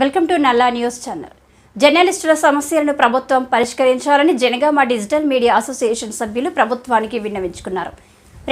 Welcome to Nalla news channel. జర్నలిస్టుల సమస్యలను ప్రభుత్వం పరిష్కరించాలని జనగామ డిజిటల్ మీడియా అసోసియేషన్ సభ్యులు ప్రభుత్వానికి విన్నవించుకున్నారు.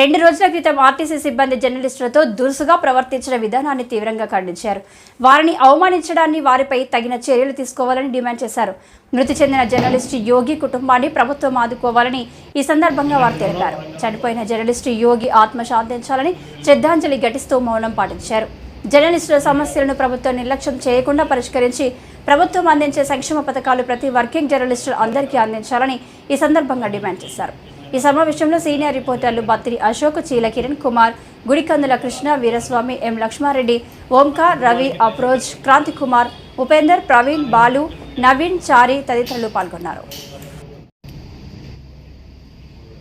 రెండు రోజుల క్రితం ఆర్టీసీ సిబ్బంది జర్నలిస్టులతో దురుసుగా ప్రవర్తించిన విధానాన్ని తీవ్రంగా ఖండించారు. వారిని అవమానించడాన్ని వారిపై తగిన చర్యలు తీసుకోవాలని డిమాండ్ చేశారు. మృతి చెందిన జర్నలిస్టు యోగి కుటుంబాన్ని ప్రభుత్వం ఆదుకోవాలని ఈ సందర్భంగా వారు తెలిపారు. చనిపోయిన జర్నలిస్టు యోగి ఆత్మ శాంతించాలని శ్రద్ధాంజలి ఘటిస్తూ మౌనం పాటించారు. జర్నలిస్టుల సమస్యలను ప్రభుత్వం నిర్లక్ష్యం చేయకుండా పరిష్కరించి ప్రభుత్వం అందించే సంక్షేమ పథకాలు ప్రతి వర్కింగ్ జర్నలిస్టులు అందరికీ అందించాలని ఈ సందర్భంగా డిమాండ్ చేశారు. ఈ సమావేశంలో సీనియర్ రిపోర్టర్లు బత్తిరి అశోక్ చీల కిరణ్ కుమార్ గుడికందుల కృష్ణ వీరస్వామి ఎం లక్ష్మారెడ్డి ఓంకార్ రవి అప్రోజ్ క్రాంతి కుమార్ ఉపేందర్ ప్రవీణ్ బాలు నవీన్ చారి తదితరులు పాల్గొన్నారు.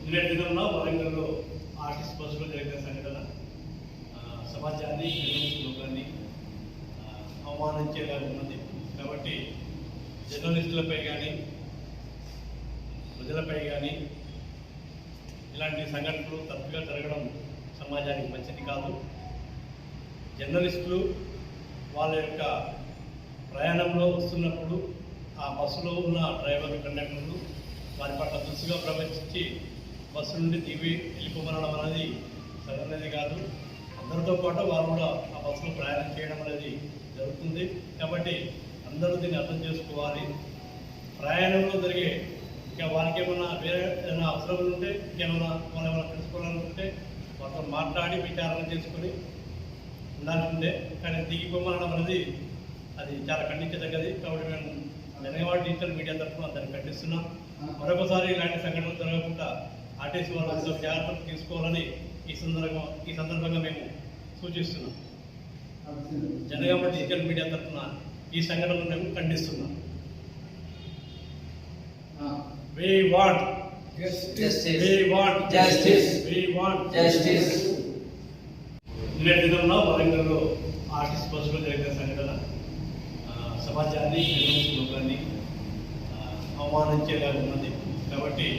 నిన్నటి దినంలో వరంగల్లో ఆర్టిస్ట్ బస్సులో జరిగిన సంఘటన. సమాజాన్ని జర్నలిస్ట్ లోకాన్ని అవమానించేలా ఉన్నది కాబట్టి జర్నలిస్టులపై కానీ ప్రజలపై కానీ ఇలాంటి సంఘటనలు తప్పుగా జరగడం సమాజానికి మంచిది కాదు. జర్నలిస్టులు వాళ్ళ యొక్క ప్రయాణంలో వస్తున్నప్పుడు ఆ బస్సులో ఉన్న డ్రైవర్ కండక్టర్లు వారి పట్ల దుస్తుగా ప్రవర్తించి బస్సు నుండి దిగి వెళ్ళిపోమనడం అనేది సరైనది కాదు. అందరితో పాటు వారు కూడా ఆ బస్సులో ప్రయాణం చేయడం అనేది జరుగుతుంది. కాబట్టి అందరూ దీన్ని అర్థం చేసుకోవాలి. ప్రయాణంలో జరిగే ఇంకా వారికి ఏమైనా వేరే ఏమైనా అవసరం ఉంటే ఇంకేమైనా వాళ్ళు ఏమైనా తెలుసుకోవాలనుకుంటే వాళ్ళతో మాట్లాడి విచారణ చేసుకొని ఉండాలంటే కానీ దిగిపోమనడం అనేది అది చాలా ఖండించదగ్గది. కాబట్టి మేము జనగామ డిజిటల్ మీడియా తరఫున దాన్ని ఖండిస్తున్నాం. మరొకసారి ఇలాంటి సంఘటనలు జరగకుండా ఆర్టీసీ వాళ్ళు జాగ్రత్తలు తీసుకోవాలని ఈ సందర్భంగా ఈ సందర్భంగా మేము సూచిస్తున్నాం జనగామ డిజిటల్ మీడియా తరఫున ఈ సంఘటనలు మేము ఖండిస్తున్నాం We want, Justice. we want, Justice. we want. Justice. నిన్నటి దినంలో వరంగల్లో ఆర్టిస్ట్ బస్సులో జరిగిన సంఘటన సమాజాన్ని లోకాన్ని అవమానించేలా ఉన్నది కాబట్టి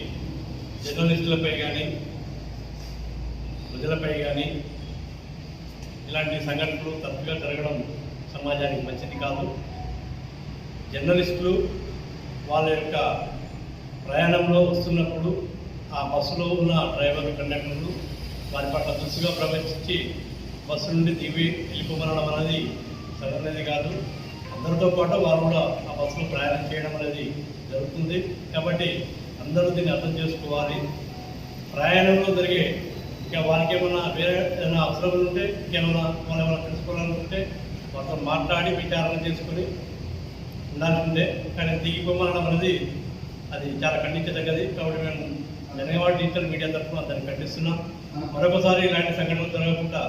జర్నలిస్టులపై కానీ ప్రజలపై కానీ ఇలాంటి సంఘటనలు తప్పుగా జరగడం సమాజానికి మంచిది కాదు. జర్నలిస్టులు వాళ్ళ యొక్క ప్రయాణంలో వస్తున్నప్పుడు ఆ బస్సులో ఉన్న డ్రైవర్ కండక్టర్లు వారి పట్ల దుస్తుగా ప్రవేశించి బస్సు నుండి దిగి వెళ్ళిపోమనడం అనేది సరైనది కాదు. అందరితో పాటు వారు కూడా ఆ బస్సులో ప్రయాణం చేయడం అనేది జరుగుతుంది. కాబట్టి అందరూ దీన్ని అర్థం చేసుకోవాలి. ప్రయాణంలో జరిగే ఇంకా వారికి ఏమైనా వేరే ఏమైనా అవసరం ఉంటే ఇంకేమైనా వాళ్ళు ఏమైనా తెలుసుకోవాలనుకుంటే వాళ్ళతో మాట్లాడి విచారణ చేసుకొని ఉండాల్సిందే. కానీ దిగిపోమనడం అనేది అది చాలా ఖండించదగ్గది. కాబట్టి మేము జనగామ డిజిటల్ మీడియా తరఫున దాన్ని ఖండిస్తున్నాం. మరొకసారి ఇలాంటి సంఘటనలు జరగకుండా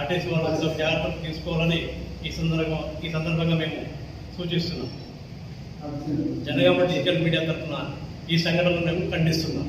ఆర్టీసీ వాళ్ళు జాగ్రత్తలు తీసుకోవాలని ఈ సందర్భంగా ఈ సందర్భంగా మేము సూచిస్తున్నాం. జనగామ డిజిటల్ మీడియా తరఫున ఈ సంఘటనలు మేము ఖండిస్తున్నాం.